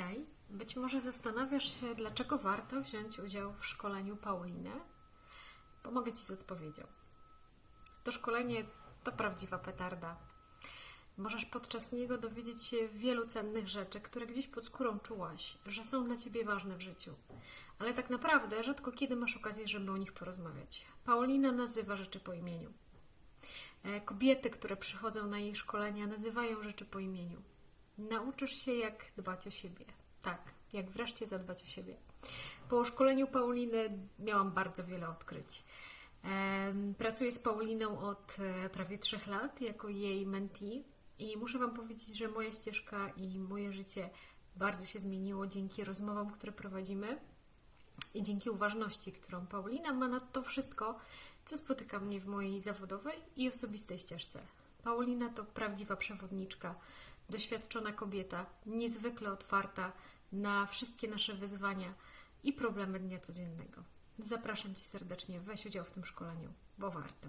Witaj. Być może zastanawiasz się, dlaczego warto wziąć udział w szkoleniu Pauliny? Pomogę Ci z odpowiedzią. To szkolenie to prawdziwa petarda. Możesz podczas niego dowiedzieć się wielu cennych rzeczy, które gdzieś pod skórą czułaś, że są dla Ciebie ważne w życiu. Ale tak naprawdę rzadko kiedy masz okazję, żeby o nich porozmawiać. Paulina nazywa rzeczy po imieniu. E, Kobiety, które przychodzą na jej szkolenia, nazywają rzeczy po imieniu. Nauczysz się, jak dbać o siebie. Tak, jak wreszcie zadbać o siebie. Po szkoleniu Pauliny miałam bardzo wiele odkryć. Pracuję z Pauliną od e, prawie trzech lat jako jej mentee i muszę Wam powiedzieć, że moja ścieżka i moje życie bardzo się zmieniło dzięki rozmowom, które prowadzimy i dzięki uważności, którą Paulina ma na to wszystko, co spotyka mnie w mojej zawodowej i osobistej ścieżce. Paulina to prawdziwa przewodniczka, doświadczona kobieta, niezwykle otwarta na wszystkie nasze wyzwania i problemy dnia codziennego. Zapraszam Cię serdecznie, weź udział w tym szkoleniu, bo warto.